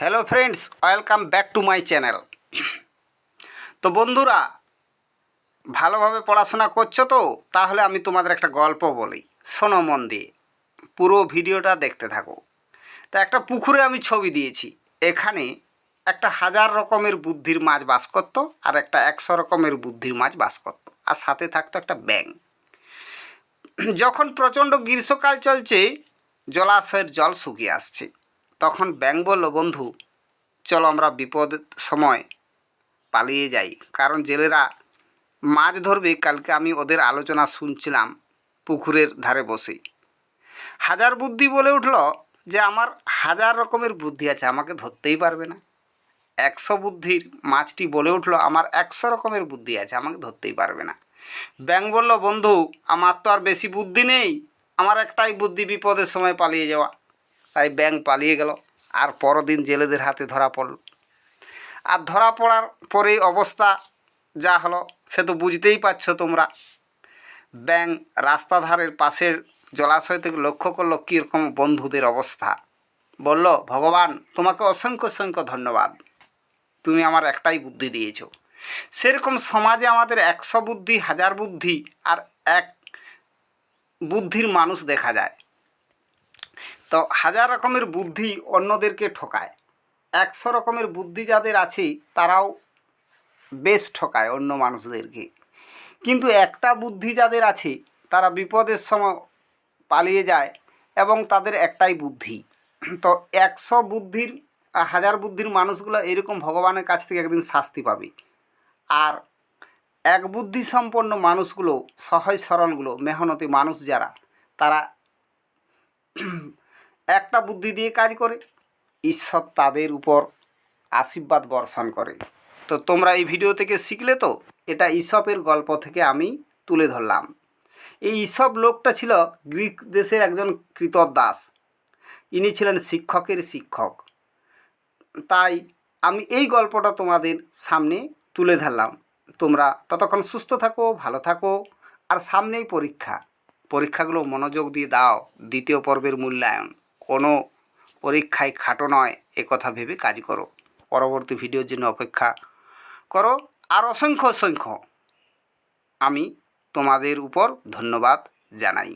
Hello friends welcome back to my channel তো বন্ধুরা, ভালোভাবে পড়াশোনা করছ তো? তাহলে আমি তোমাদের একটা গল্প বলি। শোনো মন দিয়ে, পুরো ভিডিওটা দেখতে থাকো। তা একটা পুকুরে আমি ছবি দিয়েছি। এখানে একটা হাজার রকমের বুদ্ধির মাছ বাস করতো আর একটা একশো রকমের বুদ্ধির মাছ বাস করতো। আর সাথে থাকতো একটা ব্যাঙ। যখন প্রচণ্ড গ্রীষ্মকাল চলছে, জলাশয়ের জল শুকিয়ে আসছে। তখন ব্যাং বলল, বন্ধু, চলো আমরা বিপদের সময় পালিয়ে যাই। কারণ জেলেরা মাছ ধরবে, কালকে আমি ওদের আলোচনা শুনছিলাম পুকুরের ধারে বসে। হাজার বুদ্ধি বলে উঠল যে আমার হাজার রকমের বুদ্ধি আছে, আমাকে ধরতেই পারবে না। একশো বুদ্ধির মাছটি বলে উঠল, আমার একশো রকমের বুদ্ধি আছে, আমাকে ধরতেই পারবে না। ব্যাং বলল, বন্ধু, আমার তো আর বেশি বুদ্ধি নেই। আমার একটাই বুদ্ধি, বিপদের সময় পালিয়ে যাওয়া। তাই ব্যাং পালিয়ে গেল, আর পরদিন জেলেদের হাতে ধরা পড়ল। আর ধরা পড়ার পরেই অবস্থা যা হলো, সে তো বুঝতেই পারছ তোমরা। ব্যাং রাস্তাধারের পাশের জলাশয় থেকে লক্ষ্য করল কীরকম বন্ধুদের অবস্থা। বলল, ভগবান, তোমাকে অসংখ্য অসংখ্য ধন্যবাদ। তুমি আমার একটাই বুদ্ধি দিয়েছ। সেরকম সমাজে আমাদের একশো বুদ্ধি, হাজার বুদ্ধি, আর এক বুদ্ধির মানুষ দেখা যায়। তো হাজার রকমের বুদ্ধি অন্যদেরকে ঠকায়। একশো রকমের বুদ্ধি যাদের আছে, তারাও বেশ ঠকায় অন্য মানুষদেরকে। কিন্তু একটা বুদ্ধি যাদের আছে, তারা বিপদের সময় পালিয়ে যায় এবং তাদের একটাই বুদ্ধি। তো একশো বুদ্ধির হাজার বুদ্ধির মানুষগুলো এরকম ভগবানের কাছ থেকে একদিন শাস্তি পাবে। আর এক বুদ্ধি সম্পন্ন মানুষগুলো, সহজ সরলগুলো, মেহনতি মানুষ যারা, তারা একটা বুদ্ধি দিয়ে কাজ করে। ঈশ্বর তাদের উপর আশীর্বাদ বর্ষণ করে। তো তোমরা এই ভিডিও থেকে শিখলে তো, এটা ঈশপের গল্প থেকে আমি তুলে ধরলাম। এই ঈশপ লোকটা ছিল গ্রিক দেশের একজন কৃতদাস। ইনি ছিলেন শিক্ষকের শিক্ষক। তাই আমি এই গল্পটা তোমাদের সামনে তুলে ধরলাম। তোমরা ততক্ষণ সুস্থ থাকো, ভালো থাকো, আর সামনেই পরীক্ষা। পরীক্ষাগুলো মনোযোগ দিয়ে দাও। দ্বিতীয় পর্বের মূল্যায়ন। কোনো পরীক্ষায় খাটো নয় কথা ভেবে কাজ করো। পরবর্তী ভিডিওর জন্য অপেক্ষা করো। আর অসংখ্য অসংখ্য আমি তোমাদের উপর ধন্যবাদ জানাই।